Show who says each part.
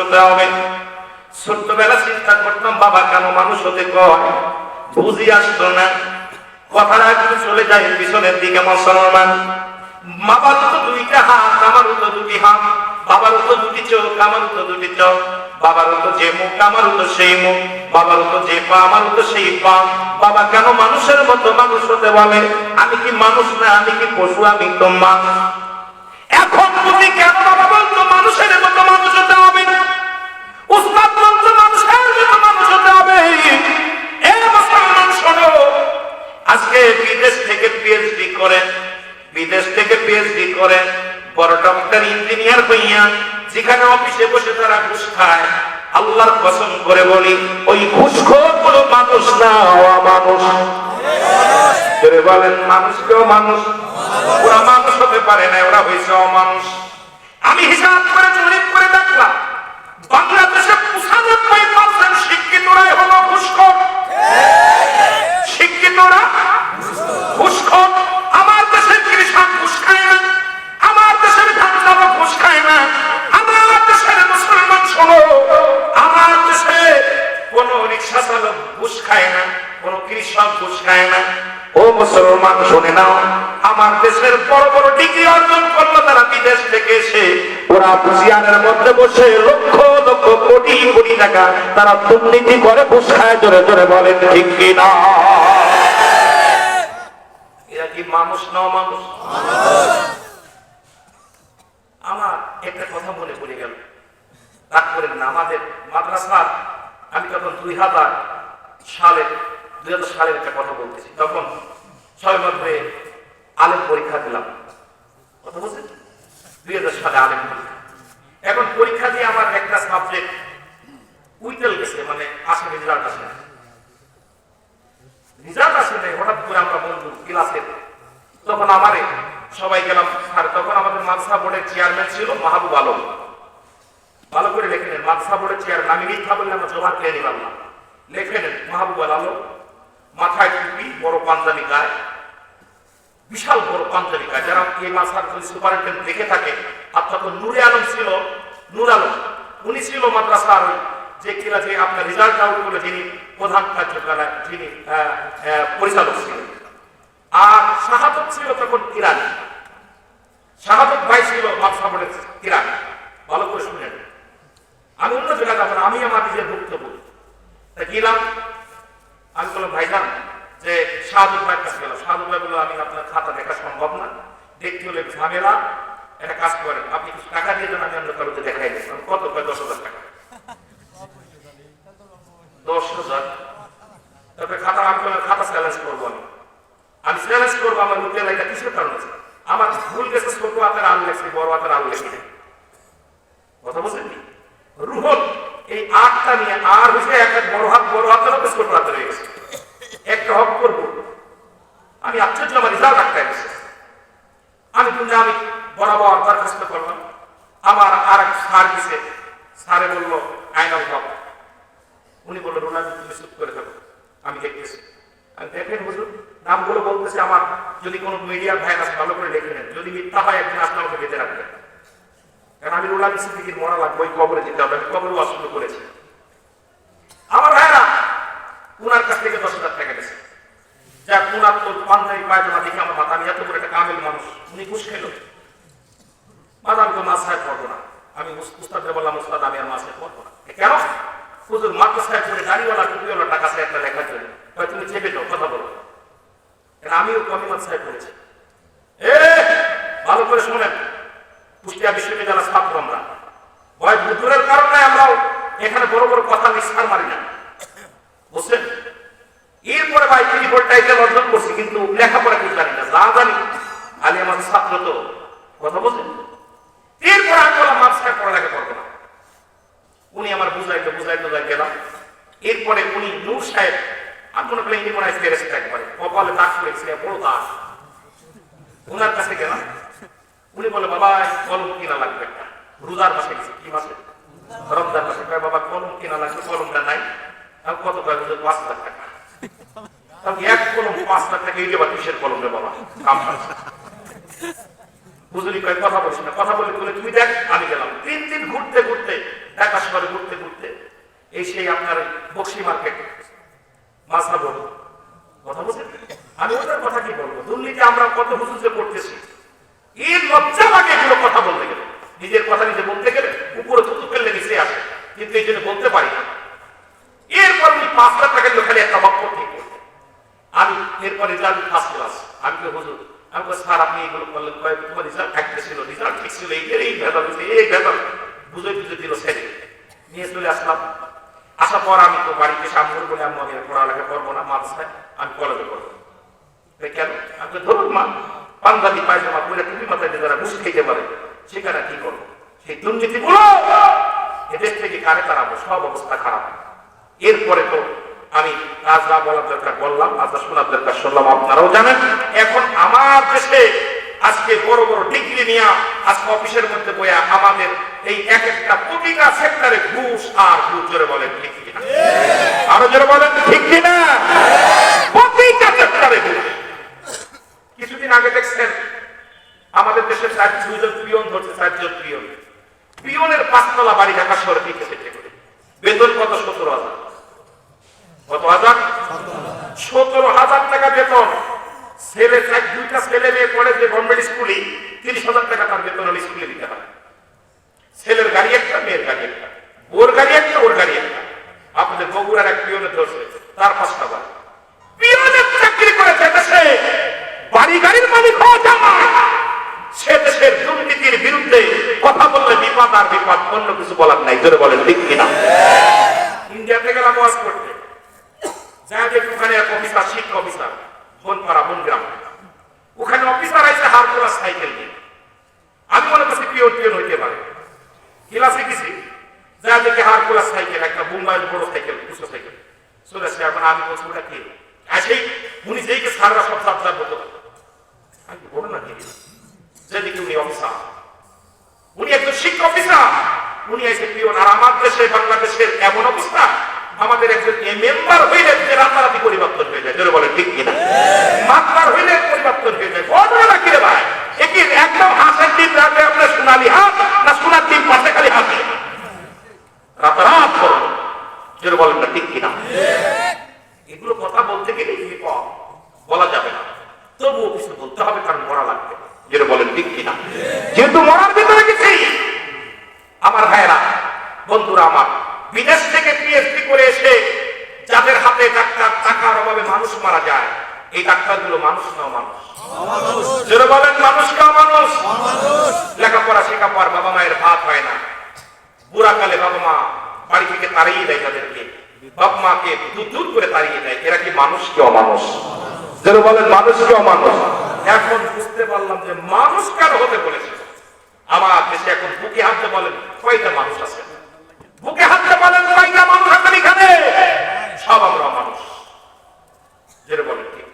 Speaker 1: হতে হবে। ছোট্টবেলা চিন্তা করতাম, বাবা, কেন মানুষ হতে কয়? বুঝি আসতো না। কথাটা একটু চলে যায় পিছনের দিকে, মুসলমান। মানুষের মতো মানুষ হতে বলে? আমি কি মানুষ না? আমি কি পশু? আমি তো এখন তুমি কেন বাবা বলতো মানুষের মতো মানুষ হতে বিদেশ থেকে পিএইচডি করে, বিদেশ থেকে পিএইচডি করে, বড় ডক্টর ইঞ্জিনিয়ার যেখানে অফিসে বসে তারা ঘুষ খায়। আল্লাহর করে ওই মানুষ না মানুষ। ওরা মানুষ না, ওরা আমি হিসাব করে জরিপ করে দেখলাম বাংলাদেশে পঁচানব্বই পার্সেন্ট শিক্ষিতরাই হলো ঘুষখোর মুসলমান শুনে নাও, আমার দেশের বড় বড় ডিগ্রি অর্জন করল তারা বিদেশ থেকে এসে। ওরা চেয়ারের মধ্যে বসে লক্ষ লক্ষ কোটি কোটি টাকা তারা দুর্নীতি করে খায় জোরে জোরে বলেন, ঠিক কিনা এরা কি মানুষ না মানুষ আমার একটা কথা মনে পড়ে গেল। না আমাদের মাদ্রাসা আমি তখন দুই হাজার সালে দুই হাজার সালের একটা কথা বলতেছি। তখন ছয় মাস হয়ে আলেম পরীক্ষা দিলাম। কথা বলছেন দুই হাজার সালে আলেম পরীক্ষা। এখন পরীক্ষা দিয়ে আমার একটা সাবজেক্ট উইটেল গেছে মানে আসে রেজাল্ট আসে না। রেজাল্ট আসে নাই, হঠাৎ করে আমরা বন্ধু ক্লাসে তখন আমারে সবাই গেলাম আর তখন আমাদের মাদ্রাসা বোর্ডের চেয়ারম্যান ছিল মাহবুব আলম। ভালো করে লেখে নেন, মাদ্রাসা বোর্ডের চেয়ারম্যান আমি মিথ্যা বললে আমার জমা খেয়ে নিলাম না। লেখে নেন মাহবুব আলম, মাথায় টুপি, বড় পাঞ্জাবি গায়ে বিশাল বড় পাঞ্জাবিকা যারা এই মাসার যদি সুপারিনটেন্ডেন্ট দেখে থাকে আপনার তো নুরে আলম ছিল, নুর আলম, উনি ছিল মাদ্রাসার যে কিনা যে আপনার রেজাল্ট আউট করে যিনি প্রধান কার্যকলায় যিনি পরিচালক ছিলেন। আর শাহাদত ছিল তখন ইরানি। শাহাদত ভাই ছিল মাদ্রাসা বোর্ডের ইরান ভালো করে শুনেন আমি অন্য জায়গায় যাব না আমি আমার নিজের বক্তব্য তা গেলাম আমি বললাম ভাইজান যে শাহাদুল ভাইয়ের কাছে গেলাম শাহাদুল ভাই বলল আমি আপনার খাতা দেখা সম্ভব না দেখতে হলে ঝামেলা, একটা কাজ করেন। আপনি কিছু টাকা দিয়ে দেন, আমি অন্য কারোতে দেখাই দিই কত কয়? দশ হাজার টাকা। দশ হাজার? তারপরে খাতা আমি খাতা চ্যালেঞ্জ করব আমি। আমি চ্যালেঞ্জ করব, আমার মুখে এটা কিসের কারণ আছে আমার ভুল গেছে, ছোট হাতের আল লেখছি, বড় হাতের আল লেখি। কথা বলছেন কি? রুহল, এই আটটা নিয়ে আর হচ্ছে এক এক বড় হাত, বড় হাতের হবে ছোট হাতের হয়ে গেছে। একটা হক করব। আমি আশ্চর্য, আমার রেজাল্ট একটা গেছে। আমি বরাবর দরখাস্ত আমার আর এক দিছে উনি বলল তুমি করে থাকো, আমি দেখতেছি। আমি দেখেন নামগুলো বলতেছে আমার, যদি কোনো মিডিয়ার ভাই আছে ভালো করে লিখে নেন, যদি মিথ্যা হয়, একদিন আসলে আমাকে বেঁধে কারণ আমি রোনাল্ডো সিদ্দিকির মরা লাগবে, ওই কবরে যেতে হবে, আমি কবরে অসুস্থ করেছি। আমার ভাইরা উনার কাছ থেকে দশ হাজার টাকা গেছে যা উনার তোর পাঞ্জাবি পায়জামা দেখে আমার মাথা আমি এত বড় একটা কামেল মানুষ উনি ঘুষ খেলো মাথা আমি তো মাসায় পড়ব না। আমি উস- উস্তাদকে বললাম, উস্তাদ, আমি আর মাসায় পড়ব না। কেন? হুজুর, মাদ্রাসায় পড়ে দাড়িওয়ালা, টুপিওয়ালা টাকা সাহেব একটা লেখার জন্য। তুমি চেপে যাও, কথা বলো। আমিও কমি মাদ্রাসায় পড়েছি। এ, ভালো করে শুনেন। কুষ্টিয়া বিশ্ববিদ্যালয়ের ছাত্র আমরা। ভয় বুদ্ধুরের কারণে আমরাও এখানে বড় বড় কথা নিস্তার মারি না। বুঝছেন? এরপরে ভাই ত্রিপল টাইটেল অর্জন করছি, কিন্তু লেখাপড়া কিছু জানি না। যা জানি আলী আমার ছাত্র তো, কথা বলছেন? এরপরে আমি বললাম মাদ্রাসায় পড়ালেখা করব না। উনি আমার বুঝাইতে যাই গেলাম। এরপরে উনি নূর সাহেব আমি মনে করলাম ইনি মনে হয় একবারে। কপালে দাগ করেছে বড় দাগ। ওনার কাছে গেলাম। উনি বলে, বাবা কলম কিনা লাগবে একটা। রোজার মাসে গেছে, কি মাসে? রমজান মাসে। কয়, বাবা, কলম কিনা লাগবে, কলমটা নাই। আমি কত কয় বুঝে পাঁচ লাখ টাকা। এক কলম পাঁচ লাখ টাকা, এই দেবা কিসের কলম রে বাবা? কাম বুঝলি কয়, কথা বলছি না, কথা বলে বলে তুমি দেখ, আমি গেলাম। তিন দিন ঘুরতে ঘুরতে একটা শহরে ঘুরতে ঘুরতে এই সেই আপনার বক্সি মার্কেট মাসা বড় কথা বলছেন? আমি ওদের কথা কি বলব? দুর্নীতি আমরা কত হুজুরে করতেছি। এর লজ্জা লাগে এগুলো কথা বলতে গেলে। নিজের কথা নিজে বলতে গেলে উপরে থুতু ফেললে নিচে আসে। কিন্তু এই জন্য বলতে পারি না। এরপর উনি পাঁচ লাখ টাকা খালি একটা বক্তব্য ঠিক করতেন আমি এরপরে রেজাল্ট ফার্স্ট ক্লাস আমি তো হুজুর আমি বলি, আপনি এগুলো করলেন কয় তোমার রেজাল্ট ঠিক ছিল এই এই ভেদাল বুঝে বুঝে দিল নিয়ে আসলাম। আসার পর আমি তো বাড়িতে সামনে বলে আমি আমি পড়ালেখা না মাদ্রাসায় আমি কলেজে করব কেন? আমি ধরুন মা পাঞ্জাবি পায়জামা পরে টুপি মাথায় যারা ঘুষ খেতে পারে সেখানে কি করব? সেই দুর্নীতি গুলো এদের থেকে কারে তাড়াবো? সব অবস্থা খারাপ। এরপরে তো আমি আজরা বলার দরকার বললাম আজরা শোনার দরকার শুনলাম আপনারাও জানেন। এখন আমার দেশে আজকে বড় বড় ডিগ্রি নিয়ে আজকে অফিসের মধ্যে বইয়া আমাদের এই এক একটা প্রতিটা সেক্টরে ঘুষ আর ঘুষ জোরে বলেন ঠিক কিনা? আরও জোরে বলেন ঠিক কিনা? প্রতিটা সেক্টরে ঘুষ। কিছুদিন আগে দেখছেন আমাদের দেশের চার দুইজন পিয়ন ধরছে চারজন পিয়ন। পিয়নের পাঁচতলা বাড়ি ঢাকা শহরে করে। বেতন কত? সতেরো হাজার। কত হাজার? সতেরো হাজার টাকা বেতন। ছেলে এক দুইটা ছেলে মেয়ে পড়ে যে গভর্নমেন্ট স্কুলে তিরিশ হাজার টাকা তার বেতন হলে স্কুলে দিতে হয়। ছেলের গাড়ি একটা, মেয়ের গাড়ি একটা। ওর গাড়ি একটা, ওর গাড়ি একটা। আপনাদের বগুড়ার এক পিয়নে ধরছে তার পাঁচটা বাড়ি পিয়নের চাকরি করেছে দেশে বাড়ি গাড়ির মালিক হওয়া জামা সে দেশের দুর্নীতির বিরুদ্ধে কথা বললে বিপদ আর বিপদ, অন্য কিছু বলার নাই। জোরে বলেন, ঠিক কিনা ইন্ডিয়াতে গেলাম ওয়াজ করতে যা দেখি ওখানে এক অফিসার শিক্ষক অফিসার বনপাড়া বনগ্রাম ওখানে অফিসার তোলা সাইকেল আমি মনে করছি পিওর পিওর হইতে পারে। যা হার তোলা সাইকেল, একটা বড় সাইকেল সাইকেল। এখন আমি বলছি ওটা কি সেই উনি যেইকে সাররা সব সাত বলতো আমি বড় না কি যেদিকে উনি অফিসার। উনি একজন শিক্ষক অফিসার। উনি এসে পিওন। আর আমার দেশে, বাংলাদেশের এমন অবস্থা, আমাদের একজন মেম্বার হইলে রাতারাতি পরিবর্তন হয়ে যায়। বলে ঠিক কিনা মাত্রার হইলে পরিবর্তন হয়ে যায় ঘটনা না কিরে ভাই একই একদম হাসের দিন রাতে আপনার সোনালি হাত না সোনার দিন পাশে খালি হাসে রাতারাত করো জোরে বলেন না ঠিক কিনা এগুলো কথা বলতে গেলে বিপদ বলা যাবে না। তবুও কিছু বলতে হবে, কারণ মরা লাগবে। যেটা বলেন ঠিক কিনা? যেহেতু মরার ভিতরে গেছি, আমার ভাইয়েরা, বন্ধুরা আমার, বিদেশ থেকে পিএইচডি করে এসে যাদের হাতে ডাক্তার টাকার অভাবে মানুষ মারা যায়, এই ডাক্তারগুলো মানুষ না মানুষ। বলেন মানুষ না মানুষ। বাবা মায়ের ভাত হয় না। বুড়াকালে বাবা মা বাড়ি থেকে তাড়িয়ে দেয় তাদেরকে। বাপ মাকে দূর করে তাড়িয়ে দেয়। এরা কি মানুষ কি অমানুষ? যেন বলেন মানুষ কি অমানুষ? এখন বুঝতে পারলাম যে মানুষ কার হতে বলেছে? আমার দেশে এখন বুকে হাঁটতে বলেন কয়টা মানুষ আছে? বুকে হাঁটতে বলেন কয়টা মানুষ আছেন এখানে? সব আমরা মানুষ। যেটা বলেন ঠিক